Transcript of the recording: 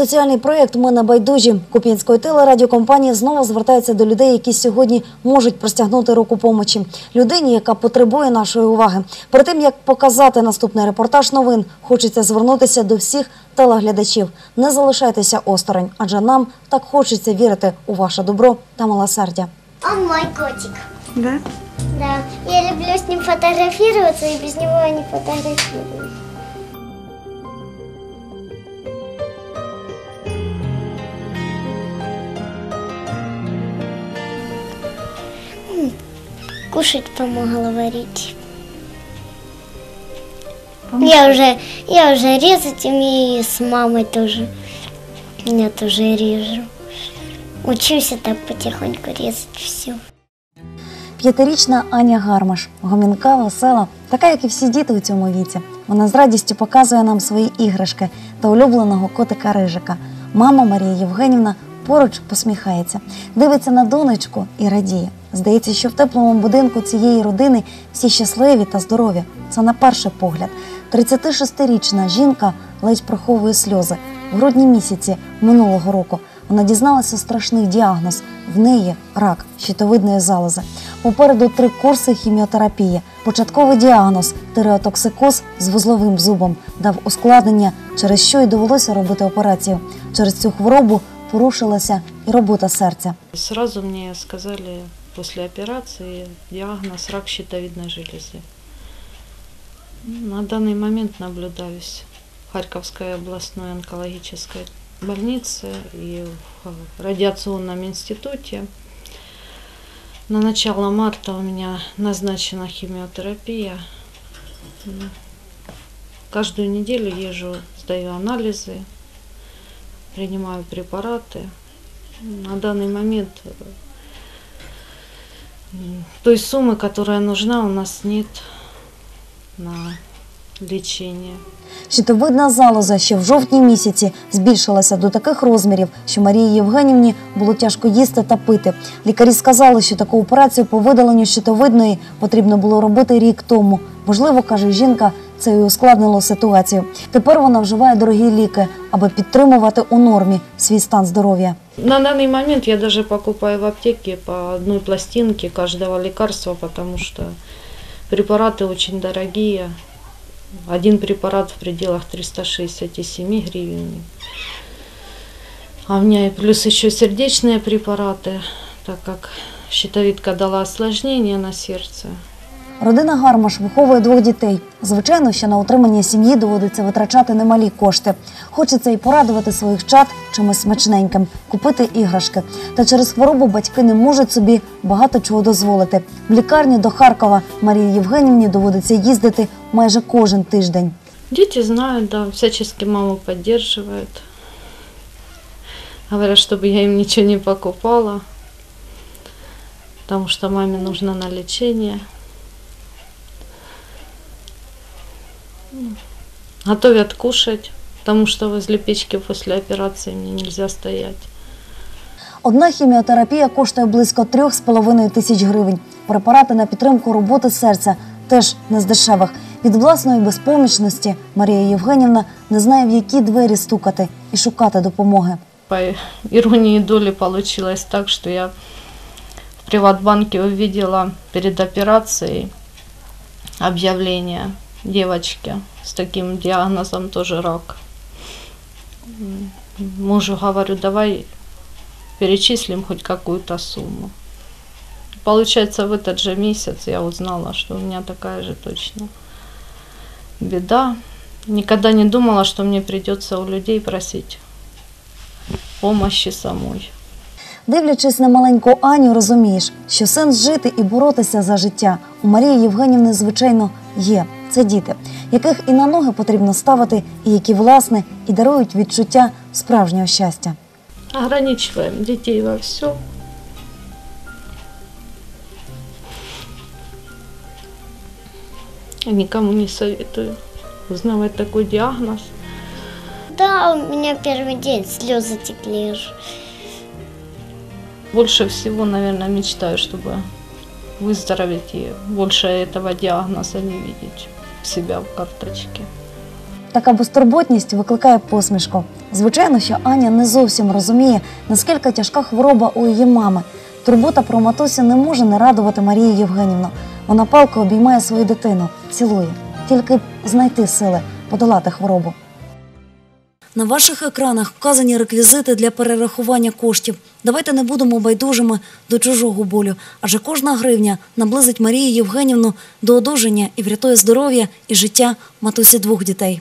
Соціальний проєкт Ми не байдужі Куп'янської телерадіокомпанії знову звертається до людей, які сьогодні можуть простягнути руку помочі. Людині, яка потребує нашої уваги. Перед тим як показати наступний репортаж новин, хочеться звернутися до всіх телеглядачів. Не залишайтеся осторонь, адже нам так хочеться вірити у ваше добро та милосердя. Он мой котик. Да? Да. Я люблю с ним фотографироваться и без него я не фотографирую. Кушать помогала варить. Я уже, я уже резать умею, и с мамой тоже. Я тоже режу. Учусь так потихоньку резать все. П'ятирічна Аня Гармаш, гомінка, весела, така, як і всі діти у цьому віці. Вона з радістю показує нам свої іграшки та улюбленого котика Рижика. Мама Марія Євгенівна поруч посміхається, дивиться на донечку і радіє. Здається, що в теплому будинку цієї родини всі щасливі та здорові. Це на перший погляд. 36-річна жінка ледь приховує сльози. В грудні місяці минулого року вона дізналася страшний діагноз. В неї рак щитовидної залози. Попереду три курси хіміотерапії. Початковий діагноз тиреотоксикоз з вузловим зубом дав ускладнення, через що й довелося робити операцію. Через цю хворобу порушилася і робота серця. Сразу мне сказали после операции диагноз рак щитовидной железы. На данный момент наблюдаюсь в Харьковской областной онкологической больнице и в радиационном институте. На начало марта у меня назначена химиотерапия. Каждую неделю езжу, сдаю анализы, принимаю препараты. На данный момент той суммы, которая нужна, у нас нет на лечение. Щитовидна залоза ще в жовтні місяці збільшилася до таких розмірів, що Марії Євгенівні було тяжко їсти та пити. Лікарі сказали, що таку операцію по видаленню щитовидної потрібно було робити рік тому. Можливо, каже жінка, це і ускладнило ситуацію. Тепер вона вживає дорогі ліки, аби підтримувати у нормі свій стан здоров'я. На данный момент я даже покупаю в аптеке по одной пластинке каждого лекарства, потому что препараты очень дорогие. Один препарат в пределах 367 гривен. А у меня и плюс еще сердечные препараты, так как щитовидка дала осложнение на сердце. Родина Гармаш виховує двох дітей. Звичайно, що на утримання сім'ї доводиться витрачати немалі кошти. Хочеться і порадувати своїх чад чимось смачненьким, купити іграшки. Та через хворобу батьки не можуть собі багато чого дозволити. В лікарню до Харкова Марії Євгенівні доводиться їздити майже кожен тиждень. Дети знают, да, всячески маму поддерживают. Говорят, чтобы я им ничего не покупала, потому что маме нужно на лечение. Готовят кушать, потому что возле печки после операции мне нельзя стоять. Одна хіміотерапія коштує близько 3,5 тисяч гривень. Препарати на підтримку роботи серця теж не з дешевих. Від власної безпомічності Марія Євгенівна не знає, в які двері стукати і шукати допомоги. По иронии доли получилось так, что я в Приватбанке увидела перед операцией объявление девочки с таким диагнозом тоже рак. Мужу говорю, давай перечислим хоть какую-то сумму. Получается, в этот же месяц я узнала, что у меня такая же точно беда. Никогда не думала, что мне придется у людей просить помощи самой. Дивлячись на маленьку Аню, розумієш, що сенс жити і боротися за життя у Марії Євгенівни, звичайно, є Це діти, яких і на ноги потрібно ставити, і які, власне, і дарують відчуття справжнього щастя. Ограничиваем детей во всем. Никому не советую узнавать такой диагноз. Да, у меня первый день слезы текли. аж. Больше всего, наверное, мечтаю, чтобы выздороветь и больше этого диагноза не видеть себя в карточки. Така безтурботність викликає посмішку. Звичайно, що Аня не зовсім розуміє, наскільки тяжка хвороба у її мами. Турбота про матусю не може не радувати Марію Євгенівну. Вона палко обіймає свою дитину, цілує. Тільки знайти сили подолати хворобу. На ваших екранах вказані реквізити для перерахування коштів. Давайте не будемо байдужими до чужого болю, адже кожна гривня наблизить Марію Євгенівну до одужання і врятує здоров'я і життя матусі двох дітей.